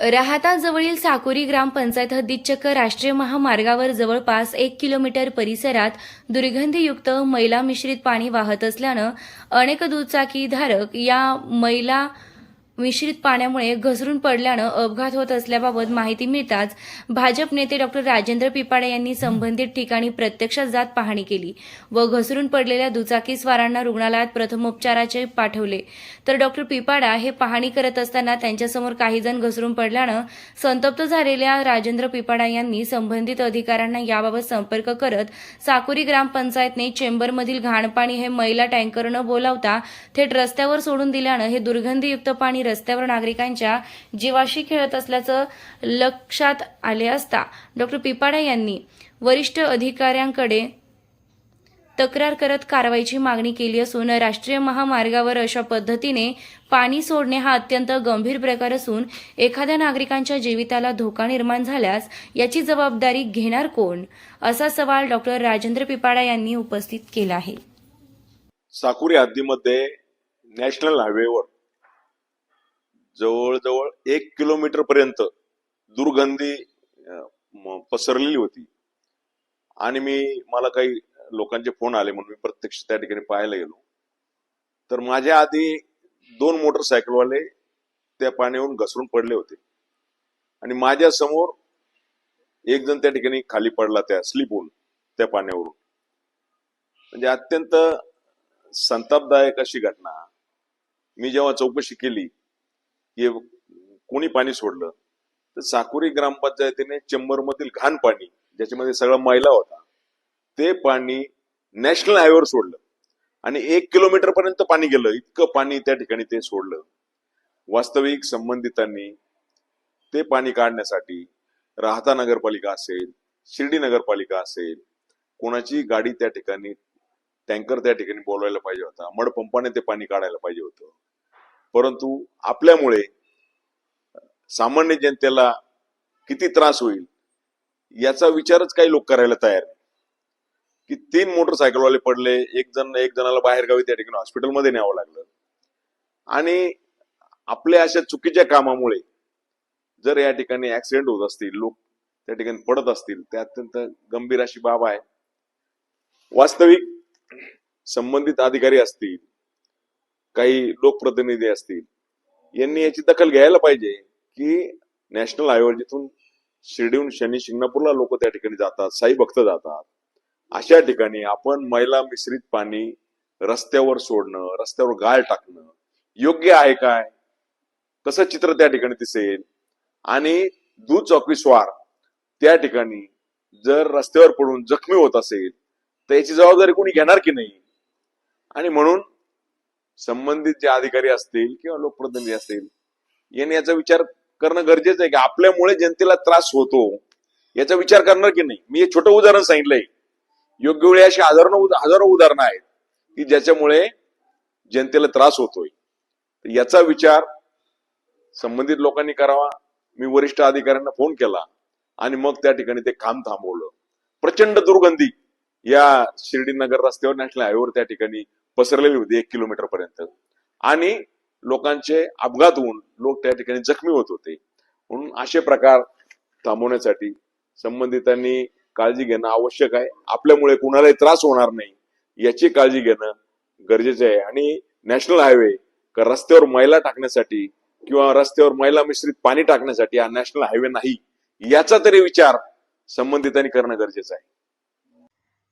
राहता जवळील साकुरी ग्रामपंचायत हद्दीत चक्क राष्ट्रीय महामार्गावर जवळपास एक किलोमीटर परिसरात दुर्गंधीयुक्त मैला मिश्रित पाणी वाहत असल्यानं अनेक दुचाकीधारक या मैला मिश्रित पाण्यामुळे घसरून पडल्यानं अपघात होत असल्याबाबत माहिती मिळताच भाजप नेते डॉक्टर राजेंद्र पिपाडे यांनी संबंधित ठिकाणी प्रत्यक्षात जात पाहणी केली व घसरून पडलेल्या दुचाकीस्वारांना रुग्णालयात प्रथमोपचाराचे पाठवले. तर डॉक्टर पिपाडा हे पाहणी करत असताना त्यांच्यासमोर काही जण घसरून पडल्यानं संतप्त झालेल्या राजेंद्र पिपाडा यांनी संबंधित अधिकाऱ्यांना याबाबत संपर्क करत साकुरी ग्रामपंचायतने चेंबरमधील घाणपाणी हे मैला टँकरनं बोलावता थेट रस्त्यावर सोडून दिल्यानं हे दुर्गंधीयुक्त पाणी रस्त्यावर नागरिकांच्या जीवाशी खेळत असल्याचं लक्षात आले असता डॉक्टर पिपाडा यांनी वरिष्ठ अधिकाऱ्यांकडे तक्रार करत कारवाईची मागणी केली असून राष्ट्रीय महामार्गावर अशा पद्धतीने पाणी सोडणे हा अत्यंत गंभीर प्रकार असून एखाद्या नागरिकांच्या जीविताला धोका निर्माण झाल्यास याची जबाबदारी घेणार कोण? असा सवाल डॉक्टर राजेंद्र पिपाडा यांनी उपस्थित केला आहे. साकुरी हद्दीमध्ये नॅशनल हायवेवर जवळजवळ एक किलोमीटर पर्यंत दुर्गंधी पसरलेली होती. आणि मी मला काही लोकांचे फोन आले म्हणून मी प्रत्यक्ष त्या ठिकाणी पाहायला गेलो. तर माझ्या आधी दोन मोटरसायकलवाले त्या पाण्यावरून घसरून पडले होते. आणि माझ्यासमोर एक जण त्या ठिकाणी खाली पडला त्या स्लिप होऊन त्या पाण्यावरून. म्हणजे अत्यंत संतापदायक अशी घटना. मी जेव्हा चौकशी केली की कोणी पाणी सोडलं? तर साकुरी ग्रामपंचायतीने चेंबर मधील घाण पाणी ज्याच्यामध्ये सगळा मैला होता ते पाणी नॅशनल हायवेवर सोडलं. आणि एक किलोमीटर पर्यंत पाणी गेलं. इतकं पाणी त्या ठिकाणी ते सोडलं. वास्तविक संबंधितांनी ते पाणी काढण्यासाठी राहता नगरपालिका असेल शिर्डी नगरपालिका असेल कोणाची गाडी त्या ठिकाणी टँकर त्या ठिकाणी बोलवायला पाहिजे होता मडपंपाने ते पाणी काढायला पाहिजे होतं. परंतु आपल्यामुळे सामान्य जनतेला किती त्रास होईल याचा विचारच काही लोक करायला तयार की तीन मोटरसायकलवाले पडले एक जण एक जणाला बाहेर गावी त्या ठिकाणी हॉस्पिटलमध्ये न्यावं लागलं. आणि आपल्या अशा चुकीच्या कामामुळे जर या ठिकाणी ऍक्सिडेंट होत असतील लोक त्या ठिकाणी पडत असतील ते अत्यंत गंभीर अशी बाब आहे. वास्तविक संबंधित अधिकारी असतील काही लोकप्रतिनिधी असतील यांनी याची दखल घ्यायला पाहिजे की नॅशनल हायवेवर जिथून शिर्डीहून शनी शिंगणापूरला लोक त्या ठिकाणी जातात साई भक्त जातात अशा ठिकाणी आपण मैला मिश्रित पाणी रस्त्यावर सोडणं रस्त्यावर गाळ टाकणं योग्य आहे काय? कसं चित्र त्या ठिकाणी दिसेल? आणि दुचाकी स्वार त्या ठिकाणी जर रस्त्यावर पडून जखमी होत असेल तर याची जबाबदारी कोणी घेणार की नाही? आणि म्हणून संबंधित जे अधिकारी असतील किंवा लोकप्रतिनिधी असतील यांनी याचा विचार करणं गरजेचं आहे की आपल्यामुळे जनतेला त्रास होतो. याचा विचार करणार की नाही? मी हे छोटं उदाहरण सांगितलंय. योग्य वेळी अशी हजारो हजारो उदाहरणं आहेत की ज्याच्यामुळे जनतेला त्रास होतोय. याचा विचार संबंधित लोकांनी करावा. मी वरिष्ठ अधिकाऱ्यांना फोन केला आणि मग त्या ठिकाणी ते काम थांबवलं. प्रचंड दुर्गंधी या शिर्डी नगर रस्त्यावर नॅशनल हायवेवर त्या ठिकाणी पसरलेली होती एक किलोमीटर पर्यंत. आणि लोकांचे अपघात होऊन लोक त्या ठिकाणी जखमी होत होते. म्हणून असे प्रकार थांबवण्यासाठी संबंधितांनी काळजी घेणं आवश्यक आहे. आपल्यामुळे कुणालाही त्रास होणार नाही याची काळजी घेणं गरजेचे आहे. आणि नॅशनल हायवे रस्त्यावर मैला टाकण्यासाठी किंवा रस्त्यावर मैला मिश्रित पाणी टाकण्यासाठी हा नॅशनल हायवे नाही याचा तरी विचार संबंधितांनी करणं गरजेचं आहे.